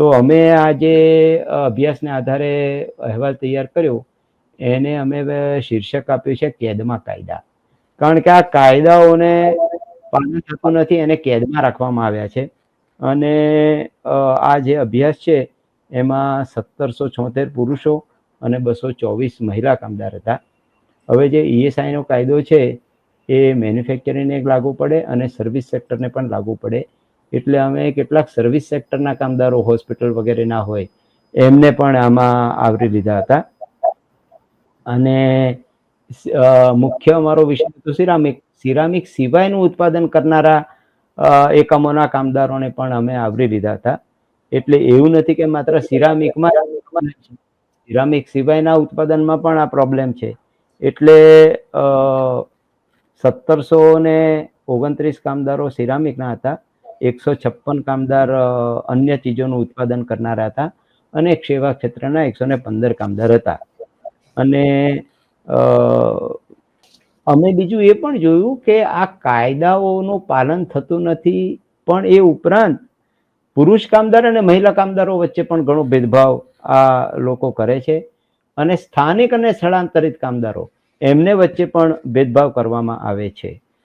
તો અમે આ જે અભ્યાસના આધારે અહેવાલ તૈયાર કર્યો, એને અમે શીર્ષક આપ્યું છે કેદમાં કાયદા. કારણ કે આ કાયદાઓને પાલન થતું નથી, એને કેદમાં રાખવામાં આવ્યા છે. અને આ જે અભ્યાસ છે, એમાં સત્તરસો છોતેર પુરુષો અને બસો ચોવીસ મહિલા કામદાર હતા. હવે જે ઈએસઆઈનો કાયદો છે, એ મેન્યુફેક્ચરિંગને લાગુ પડે અને સર્વિસ સેક્ટરને પણ લાગુ પડે. એટલે અમે કેટલાક સર્વિસ સેક્ટરના કામદારો હોસ્પિટલ વગેરે ના હોય, એમને પણ આમાં આવરી લીધા હતા. અને મુખ્ય અમારો વિષય હતો સિરામિક. સિરામિક સિવાયનું ઉત્પાદન કરનારા એકમોના કામદારોને પણ અમે આવરી લીધા હતા. એટલે એવું નથી કે માત્ર સિરામિકમાં સિરામિક સિવાયના ઉત્પાદનમાં પણ આ પ્રોબ્લેમ છે. એટલે સત્તરસો ને ઓગણત્રીસ કામદારો સિરામિકના હતા. એકસો છપ્પન કામદાર અન્ય ચીજોનું ઉત્પાદન કરનારા હતા અને સેવા ક્ષેત્રના એકસો ને પંદર કામદાર હતા. અને અમે બીજું એ પણ જોયું કે આ કાયદાઓનું પાલન થતું નથી, પણ એ ઉપરાંત પુરુષ કામદાર અને મહિલા કામદારો વચ્ચે પણ ઘણો ભેદભાવ આ લોકો કરે છે અને સ્થાનિક અને સ્થળાંતરિત કામદારો એમને વચ્ચે પણ ભેદભાવ કરવામાં આવે છે.